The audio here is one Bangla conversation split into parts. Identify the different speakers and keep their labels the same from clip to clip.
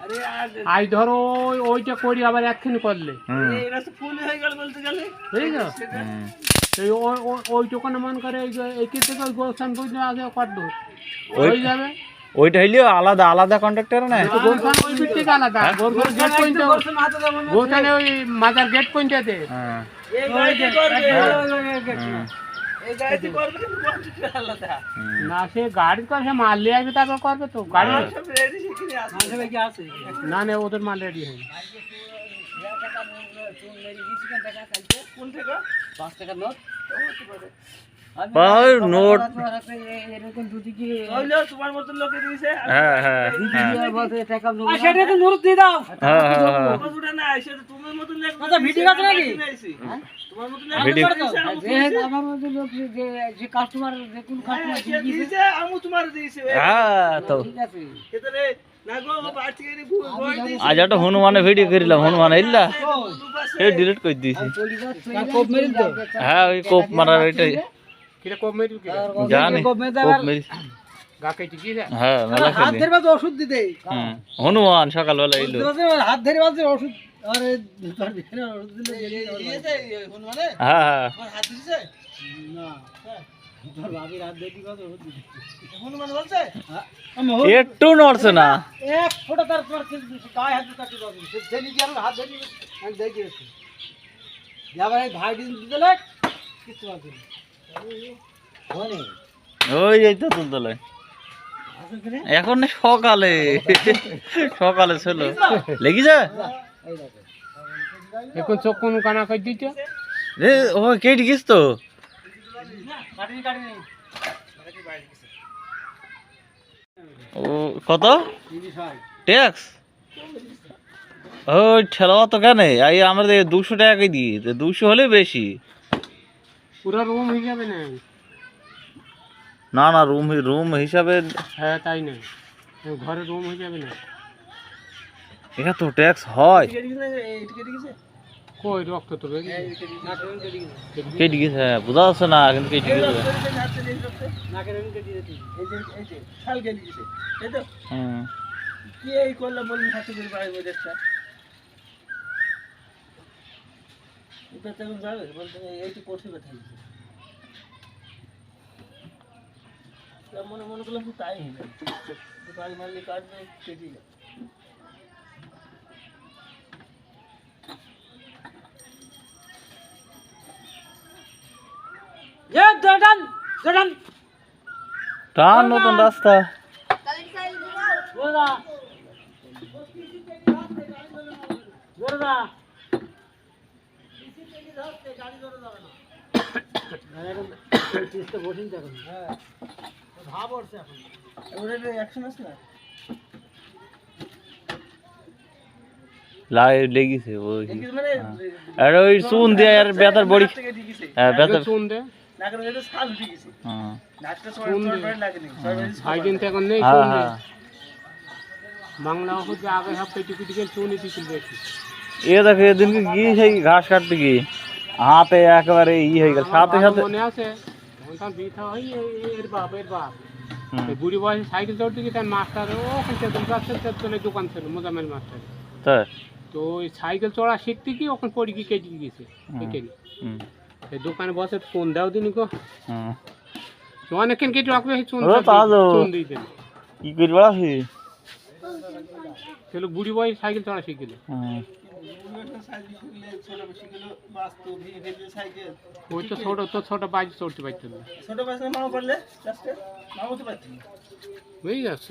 Speaker 1: আরে
Speaker 2: আই ধরো ওইটা করি আবার একখানি করলে।
Speaker 1: হয়ে।
Speaker 2: এই ওই- মন করে এই যে থেকে ওই পর্যন্ত আগে কত
Speaker 3: ওই-
Speaker 2: যাবে।
Speaker 3: ওইটা হইলেও আলাদা আলাদা কন্ট্রাক্টর না
Speaker 2: তো ওই বিট থেকে আলাদা? গোলসান গেট ওই মাজার গেট পর্যন্ত
Speaker 3: হ্যাঁ
Speaker 1: এই গাড়িতে করবে
Speaker 3: হুম,
Speaker 1: এই গাড়িতে করবে কিন্তু কোয়ান্টিটি আলাদা
Speaker 3: হুম।
Speaker 2: না সে গাড়ি করে সে মাল নিয়ে আসবে তারপর করবে তো গাড়ি
Speaker 1: আর সব রেডি শিখিনি আছে
Speaker 2: না না ওদের মাল রেডি হয়
Speaker 1: কোন থেকে
Speaker 4: পাঁচ টাকার নোট
Speaker 1: হতে
Speaker 3: নোট
Speaker 4: এরকম দুটি কি?
Speaker 1: তোমার মতো লোকে দিয়েছে।
Speaker 3: হ্যাঁ হ্যাঁ হ্যাঁ।
Speaker 2: সেটা তো নোট দিয়ে দাও।
Speaker 3: হ্যাঁ হ্যাঁ হ্যাঁ।
Speaker 1: না সেটা তোমার মতো লোক
Speaker 2: আচ্ছা, ভিডিও আছে নাকি?
Speaker 1: তোমার মতো লোক দিয়েছে,
Speaker 4: যে আমার মধ্যে লোক যে- যে যে কাস্টমার যে কোন
Speaker 1: হ্যাঁ,
Speaker 4: কাস্টমার
Speaker 1: দিয়েছে, আমু তোমার দিয়েছে।
Speaker 3: হ্যাঁ তো।
Speaker 4: ঠিক আছে।
Speaker 1: ক্ষেত্রে না গো বাড়ি থেকে এনে ভুল ভয় দিয়েছে।
Speaker 3: আজ একটা হনুমানে ভিডিও করিলাম হনুমান ইল্লা এ ডিলিট করে দিয়েছি। হ্যাঁ ওই কোপ মারার ওইটাই
Speaker 2: কিরে কম মেরি কি
Speaker 3: জানি কোপ মেরি
Speaker 2: গা কেটে কি রে
Speaker 3: হ্যাঁ হনুমান সকালবেলা এলো।
Speaker 4: হাত ধরে বাজে ওষুধ?
Speaker 3: হ্যাঁ হ্যাঁ? একটু নড়ছে না।
Speaker 4: এক ফোঁটা তার তোমার গায়ে হাত কাটি বাজে সে জেনি আমার হাত ধরে আমি দেখি এসে ভাই দিন দিতে লাগ কিছু হনে
Speaker 3: ওই এই তো তুলতলে
Speaker 4: আসুন কিনে
Speaker 3: এখন সকালে। সকালে ছিল। লেগেছে?
Speaker 4: এই
Speaker 2: এখন চোখ কোন কানা করে দিতে
Speaker 3: রে ও কেটে গেছ তো?
Speaker 4: কাটিনি কাটিনি
Speaker 3: ও কত? ট্যাক্স? ওই ঠেলা তো কেন? এই আমরা দুশো টাকা দিই? দুশো হলে বেশি।
Speaker 2: পুরো রুম হিসাবে নেই
Speaker 3: না না রুম রুম হিসাবে
Speaker 2: হ্যাঁ তাই না ঘরে রুম হিসাবে না
Speaker 3: এটা তো ট্যাক্স হয়
Speaker 1: কেটে গেছে না, এই কেটে গেছে?
Speaker 2: কই রক্ত তো বেরিয়ে
Speaker 1: এই কেটে গেছে। নাকের রং কেটে গেছে।
Speaker 3: কেটে গেছে হ্যাঁ বোঝা যাচ্ছে না কিন্তু কেটে
Speaker 1: এই
Speaker 3: গেছে
Speaker 1: রক্ত দিয়েছে, নাকটা দিয়ে রক্ত।
Speaker 4: নাকের রং কেটে দিতে
Speaker 1: এই যে, এই যে, ছাল কেটে গেছে। এই তো?
Speaker 3: হুম
Speaker 1: কি এই করল বলুন হাতে করে বাড়ি বই দেখটা। এটা তো এখন যাবে, বলতে হবে, এই তো কোঠে ব্যথা গেছে। তা মনে মনে করলাম কি তাই হবে বাড়ি মারলে কাটবে কেটে যাবে।
Speaker 4: এ জর্ডান জর্ডান
Speaker 3: টান নতুন রাস্তা।
Speaker 4: জোরদা জোরদা ভাব উঠছে এখন
Speaker 1: এবারে এটা অ্যাকশন আছে না
Speaker 3: লাই লেগেছে ওই
Speaker 1: এই কি মানে
Speaker 3: আর ওই চুন দিয়ে আর বেতার বড়ি
Speaker 1: নাক থেকে ঢুকে গেছে।
Speaker 3: হ্যাঁ বেতার
Speaker 2: শুন দে
Speaker 1: নাকের মধ্যে ছাল উঠে গেছে
Speaker 3: হ্যাঁ
Speaker 1: নাকটা
Speaker 3: সেই হাতে একেবারে ই হয়ে গেল সাথে সাথে
Speaker 2: মনে আছে তখন বিথা হয় এর বাপ এর বাপ বুড়ি বয়সে সাইকেল চড়তে গিয়ে তার মাস্টার ও তেতুল গাছের তেতুলের দোকান ছিল মোজামের মাস্টার তো ওই সাইকেল চড়া শিখতে গিয়ে ওখানে পড়ে গিয়ে কেটে গিয়েছে
Speaker 3: হুম,
Speaker 2: দোকানে বসে ফোন দাও দিনি গো অনেকক্ষণ কেটে রাখবে চুন। চুন দিয়ে দেন
Speaker 3: কি করি বেড়াছি
Speaker 2: সেগুলো বুড়ি বয়সে সাইকেল চড়া শিখিল ওই তো ছোট তো ছোট বাইক চড়তে না।
Speaker 1: ছোট মামা লাস্টে মামা
Speaker 2: যাচ্ছ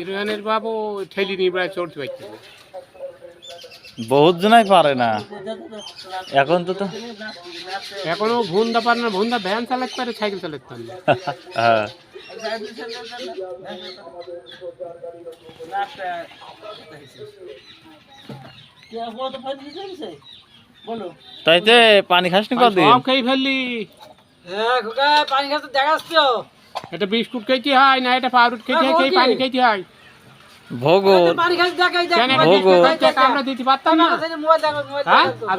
Speaker 2: ইরানের বাবু ঠেলি নিয়ে প্রায় চড়তে
Speaker 3: বহুত জনাই পারে না। এখন তো তো
Speaker 2: এখনও ভুন্দা পারে না ভুন্দা ভ্যান চালাতে পারে সাইকেল চালাতে পারে না।
Speaker 3: হ্যাঁ। তাইতে পানি খাসনি কদিন
Speaker 2: সব খেয়ে ফেললি।
Speaker 4: হ্যাঁ খোকা পানি খাতে দেখাচ্ছ
Speaker 2: এটা বিস্কুট খেতে হয় না এটা পাউরুট হয় পানি খেতে হয়।
Speaker 3: ভোগ।
Speaker 4: পানি খাতে দেখাই দেখ
Speaker 3: ভোগ।
Speaker 2: আমরা দিতে পারতাম না।
Speaker 4: মোবাইল দেখো মোবাইল দেখো
Speaker 2: আজ